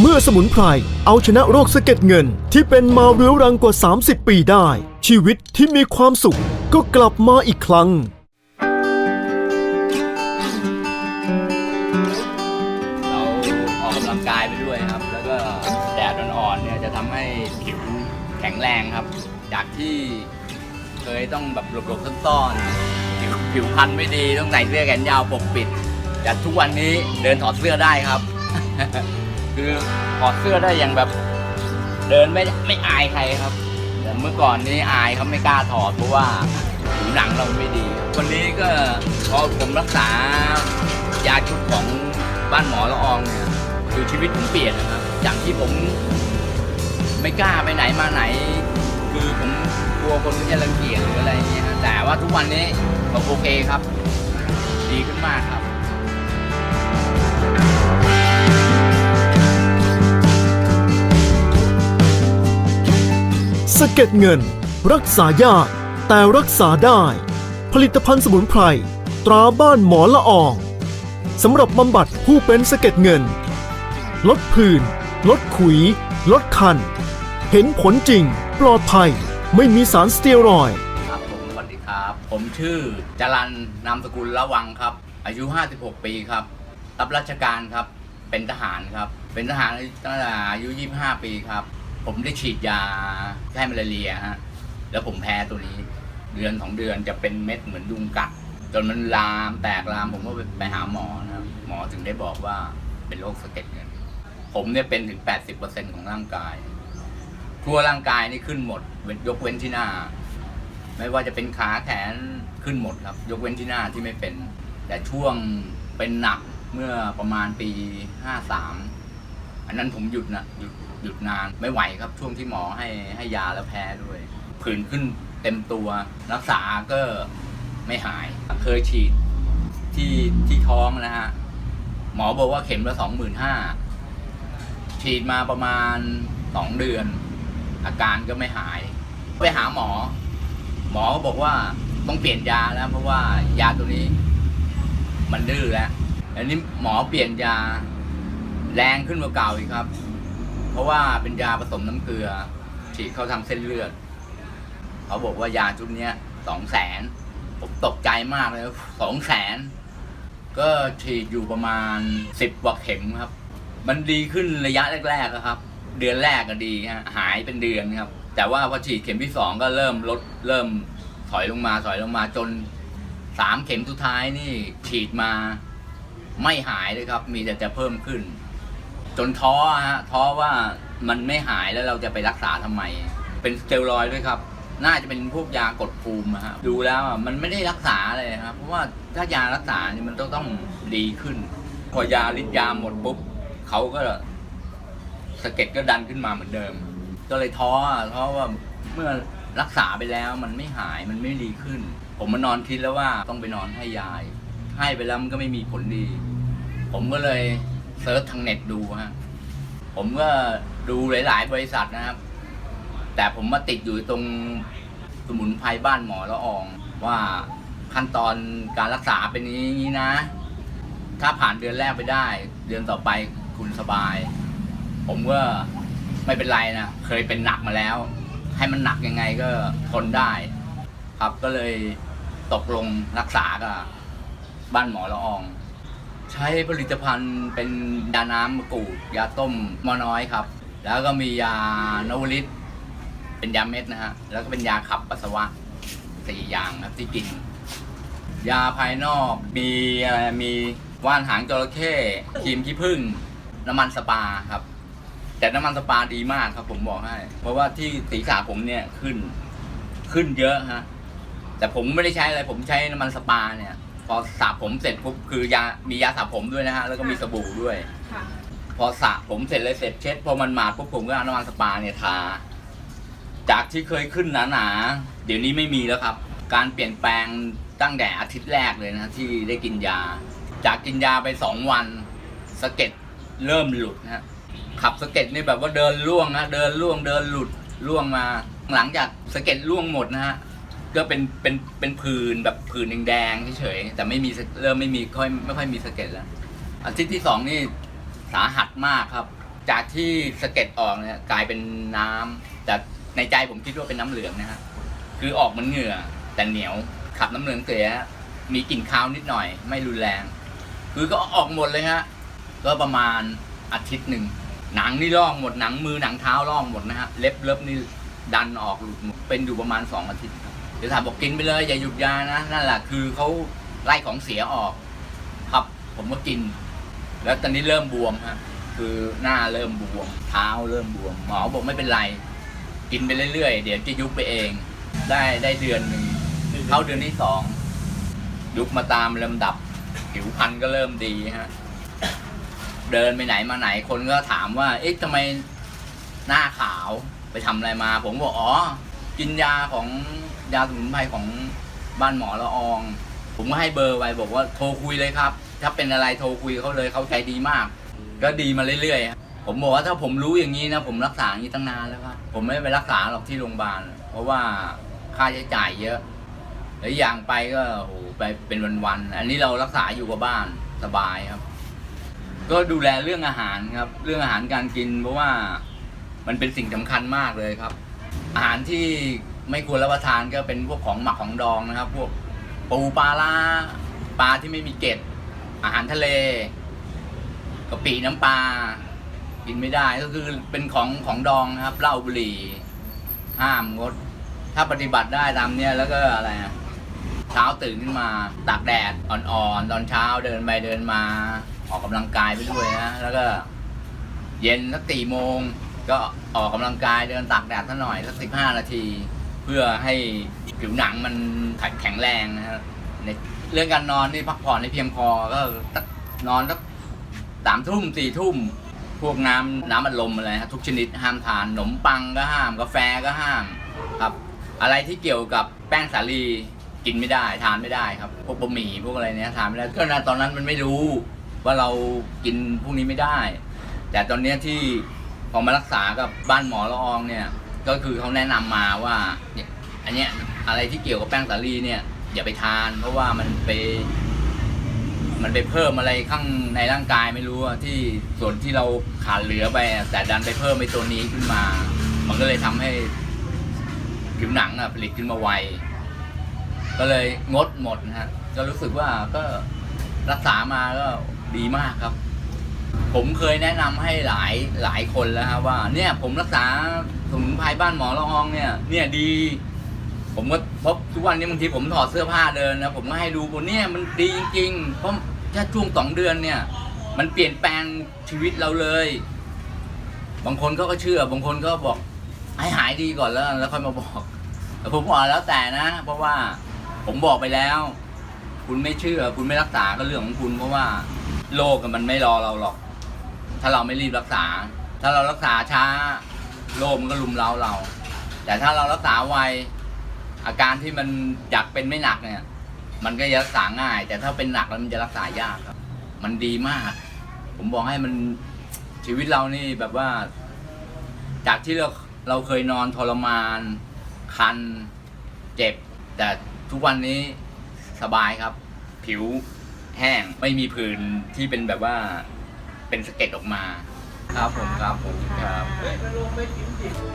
เมื่อสมุนไพรเอาชนะโรคสะเก็ดเงินที่เป็นมาเรื้อรังกว่า 30 ปีได้ ชีวิตที่มีความสุขก็กลับมาอีกครั้ง เราออกกำลังกายไปด้วยครับ แล้วก็แดดอ่อนๆเนี่ยจะทำให้ผิวแข็งแรงครับ จากที่เคยต้องแบบหลบๆซ่อนๆผิวผิวพรรณไม่ดีต้องใส่เสื้อแขนยาวปกปิดแต่ทุกวันนี้เดินถอดเสื้อได้ครับ คือถอดเสื้อได้อย่างแบบ เดินไม่ไม่อายใครครับแต่เมื่อก่อนนี้อายเขาไม่กล้าถอดเพราะว่าผิวหนังเราไม่ดีวันนี้ก็พอผมรักษายาชุดของบ้านหมอละอองเนี่ยคือชีวิตผมเปลี่ยนนะครับ จากที่ผมไม่กล้าไปไหนมาไหน คือผมกลัวคนจะรังเกียจหรืออะไรอย่างเงี้ยแต่ว่าทุกวันนี้ผมโอเคครับ ดีขึ้นมากครับ สะเก็ดเงิน รักษายาก แต่รักษาได้ ผลิตภัณฑ์สมุนไพร ตราบ้านหมอละอองสำหรับบำบัดผู้เป็นสะเก็ดเงิน ลดผื่นลดขุย ลดคัน เห็นผลจริง ปลอดภัย ไม่มีสารสเตียรอยด์ครับผมสวัสดีครับ ผมชื่อจรันนามสกุลละวังครับ อายุ 56 ปีครับรับราชการครับ เป็นทหารครับ เป็นทหารตั้งแต่อายุ 25 ปีครับ ผมได้ฉีดยาแก้มาลาเรียฮะแล้วผมแพ้ตัวนี้ เดือนสองเดือนจะเป็นเม็ดเหมือนยุงกัด จนมันลามแตกลามผมก็ไปหาหมอนะครับหมอถึงได้บอกว่าเป็นโรคสะเก็ดเงิน ผมเนี่ยเป็นถึง 80%ของร่างกาย ทั่วร่างกายนี่ขึ้นหมดยกเว้นที่หน้า ไม่ว่าจะเป็นขาแขนขึ้นหมดครับ ยกเว้นที่หน้าที่ไม่เป็น แต่ช่วงเป็นหนักเมื่อประมาณปี 53 อันนั้นผมหยุดนะหยุดหยุดนานไม่ไหวครับช่วงที่หมอให้ให้ยาแล้วแพ้ด้วยผื่นขึ้นเต็มตัวรักษาก็ไม่หาย เคยฉีดที่ที่ท้องนะฮะหมอบอกว่าเข็มละสองหมื่นห้าฉีดมาประมาณสองเดือน อาการก็ไม่หาย ไปหาหมอ หมอก็บอกว่าต้องเปลี่ยนยาแล้วเพราะว่ายาตัวนี้ มันดื้อแล้วอันนี้หมอเปลี่ยนยา แรงขึ้นกว่าเก่าอีกครับ เพราะว่าเป็นยาผสมน้ำเกลือ ฉีดเข้าทางเส้นเลือด เขาบอกว่ายาชุดเนี้ยสองแสนผมตกใจมากเลยสองแสนก็ฉีดอยู่ประมาณสิบกว่าเข็มครับ มันดีขึ้นระยะแรกๆอะครับ เดือนแรกก็ดีฮะหายเป็นเดือนครับ แต่ว่าพอฉีดเข็มที่สองก็เริ่มลดเริ่มถอยลงมาถอยลงมาจนสามเข็มสุดท้ายนี่ฉีดมาไม่หายเลยครับ มีแต่จะเพิ่มขึ้น จนท้อฮะท้อว่ามันไม่หายแล้วเราจะไปรักษาทำไม เป็นสเตียรอยด้วยครับ น่าจะเป็นพวกยากดภูมิฮะดูแล้วมันไม่ได้รักษาเลยครับเพราะว่าถ้ายารักษาเนี่ยมันต้องต้องดีขึ้น พอยาฤทธิ์ยาหมดปุ๊บเขาก็สะเก็ดก็ดันขึ้นมาเหมือนเดิม ก็เลยท้อท้อว่าเมื่อรักษาไปแล้วมันไม่หายมันไม่ดีขึ้น ผมมานอนคิดแล้วว่าต้องไปนอนให้ยาย ให้ไปแล้วมันก็ไม่มีผลดี ผมก็เลย เซิร์ชทางเน็ตดูฮะผมก็ดูหลาย ๆ บริษัทนะครับ แต่ผมมาติดอยู่ตรงสมุนไพรบ้านหมอละออง ว่าขั้นตอนการรักษาเป็นอย่างนี้นะ ถ้าผ่านเดือนแรกไปได้ เดือนต่อไปคุณสบาย ผมก็ไม่เป็นไรนะเคยเป็นหนักมาแล้ว ให้มันหนักยังไงก็ทนได้ ครับก็เลยตกลงรักษากับบ้านหมอละออง ใช้ผลิตภัณฑ์เป็นยาน้ำมะกรูดยาต้มมอน้อยครับ แล้วก็มียานวลิตเป็นยาเม็ดนะฮะ แล้วก็เป็นยาขับปัสสาวะสี่อย่างครับที่กิน ยาภายนอกมีอะไรมีว่านหางจระเข้ครีมขี้ผึ้งน้ำมันสปาครับ แต่น้ำมันสปาดีมากครับผมบอกให้ เพราะว่าที่ศีรษะผมเนี่ยขึ้นขึ้นเยอะฮะแต่ผมไม่ได้ใช้อะไรผมใช้น้ำมันสปาเนี่ย พอสระผมเสร็จปุ๊บคือยามียาสระผมด้วยนะฮะแล้วก็มีสบู่ด้วย ค่ะ พอสระผมเสร็จเลยเสร็จเช็ดพอมันมาปุ๊บผมก็เอาน้ำมันสปาเนี่ยทาจากที่เคยขึ้นหนาๆเดี๋ยวนี้ไม่มีแล้วครับ การเปลี่ยนแปลงตั้งแต่อาทิตย์แรกเลยนะที่ได้กินยา จากกินยาไปสองวันสะเก็ดเริ่มหลุดนะฮะขับสะเก็ดนี่แบบว่าเดินล่วงนะเดินล่วงเดินหลุดล่วงมา หลังจากสะเก็ดล่วงหมดนะฮะ ก็เป็นเป็นเป็นผื่นแบบผื่นแดงๆเฉยๆแต่ไม่มีเริ่มไม่มีค่อยไม่ค่อยมีสะเก็ดแล้วอาทิตย์ที่สองนี่สาหัสมากครับ จากที่สะเก็ดออกเนี่ยกลายเป็นน้ำแต่ในใจผมคิดว่าเป็นน้ำเหลืองนะฮะคือออกเหมันเหงื่อ แต่เหนียวขับน้ำเหลืองเสียมีกลิ่นคาวนิดหน่อย ไม่รุนแรง คือก็ออกหมดเลยฮะก็ประมาณอาทิตย์หนึ่งหนังนี่ร่องหมดหนังมือหนังเท้าร่องหมดนะฮะเล็บเล็บนี่ดันออกหลุดเป็นอยู่ประมาณสองอาทิตย์ เดี๋ยวถามบอกกินไปเลย อย่าหยุดยานะนั่นแหละคือเขาไล่ของเสียออก ครับผมก็กิน แล้วตอนนี้เริ่มบวมฮะคือหน้าเริ่มบวม เท้าเริ่มบวม หมอบอกไม่เป็นไร กินไปเรื่อยๆ เดี๋ยวจะยุบไปเอง ได้ได้เดือนหนึ่งเข้าเดือนที่สองยุบมาตามลำดับ ผิวพรรณก็เริ่มดีฮะเดินไปไหนมาไหนคนก็ถามว่า เอ๊ะทำไมหน้าขาวไปทำอะไรมา ผมบอกอ๋อ กินยาของยาสมุนไพรของบ้านหมอละออง ผมก็ให้เบอร์ไว้บอกว่าโทรคุยเลยครับ ถ้าเป็นอะไรโทรคุยเขาเลยเขาใจดีมาก ก็ดีมาเรื่อยๆครับผมบอกว่าถ้าผมรู้อย่างนี้นะ ผมรักษาอย่างนี้ตั้งนานแล้วครับ ผมไม่ไปรักษาหรอกที่โรงพยาบาล เพราะว่าค่าใช้จ่ายเยอะแล้วอย่างไปก็โอ้โหไปเป็นวันๆ อันนี้เรารักษาอยู่กับบ้านสบายครับ ก็ดูแลเรื่องอาหารครับ เรื่องอาหารการกินเพราะว่ามันเป็นสิ่งสำคัญมากเลยครับ อาหารที่ไม่ควรรับประทานก็เป็นพวกของหมักของดองนะครับ พวกปูปลาล่าปลาที่ไม่มีเกล็ด อาหารทะเลกะปิน้ำปลากินไม่ได้ก็คือเป็นของของดองนะครับเหล้าบุหรี่ห้ามงด ถ้าปฏิบัติได้ตามเนี้ยแล้วก็อะไรอะเช้าตื่นขึ้นมาตากแดดอ่อนๆ ตอนเช้าเดินไปเดินมา ออกกำลังกายไปด้วยนะ แล้วก็ เย็นสักสี่โมง ก็ออกกำลังกายเดินตากแดดสักหน่อยสักสิบห้านาที เพื่อให้ผิวหนังมันแข็งแรงนะครับในเรื่องการนอนนี่พักผ่อนให้เพียงพอก็นอนสักสามทุ่มสี่ทุ่มพวกน้ำน้ำอัดลมอะไรฮะทุกชนิดห้ามทานขนมปังก็ห้าม กาแฟก็ห้ามครับ อะไรที่เกี่ยวกับแป้งสาลีกินไม่ได้ทานไม่ได้ครับ พวกบะหมี่พวกอะไรเนี้ยทานไม่ได้ก็นะตอนนั้นมันไม่รู้ว่าเรากินพวกนี้ไม่ได้ แต่ตอนเนี้ยที่ พอมารักษากับบ้านหมอละอองเนี่ย ก็คือเขาแนะนำมาว่าเนี่ยอันเนี้ยอะไรที่เกี่ยวกับแป้งสาลีเนี่ย อย่าไปทาน เพราะว่ามันไป มันไปเพิ่มอะไรข้างในร่างกายไม่รู้ที่ส่วนที่เราขาดเหลือไป แต่ดันไปเพิ่มไอ้ตัวนี้ขึ้นมา มันก็เลยทำให้ผิวหนังอะผลิตขึ้นมาไวก็เลยงดหมดนะฮะก็รู้สึกว่าก็รักษามาก็ดีมากครับ ผมเคยแนะนำให้หลายหลายคนแล้วครับว่า เนี่ยผมรักษาสมุนไพรบ้านหมอละอองเนี่ย เนี่ยดี ผมก็พราะทุกวันนี้บางทีผมถอดเสื้อผ้าเดินนะผมก็ให้ดูว่าเนี่ยมันดีจริงๆเพราะแค่ช่วงสองเดือนเนี่ย มันเปลี่ยนแปลงชีวิตเราเลย บางคนก็ก็เชื่อบางคนก็บอกให้หายดีก่อนแล้ว แล้วค่อยมาบอกแต่ผมบอกแล้วแต่นะ เพราะว่าผมบอกไปแล้ว คุณไม่เชื่อ คุณไม่รักษาก็เรื่องของคุณเพราะว่าโรคอะมันไม่รอเราหรอก ถ้าเราไม่รีบรักษา ถ้าเรารักษาช้าโรคมันก็ลุมเร้าเรา แต่ถ้าเรารักษาไวอาการที่มันอยากเป็นไม่หนักเนี่ย มันก็จะรักษาง่าย แต่ถ้าเป็นหนักแล้วมันจะรักษายากครับ มันดีมาก ผมบอกให้มันชีวิตเรานี่แบบว่า จากที่เราเราเคยนอนทรมาน คัน เจ็บ แต่ทุกวันนี้สบายครับ ผิวแห้งไม่มีผื่นที่เป็นแบบว่า เป็นสะเก็ดออกมา ครับผมครับผมครับ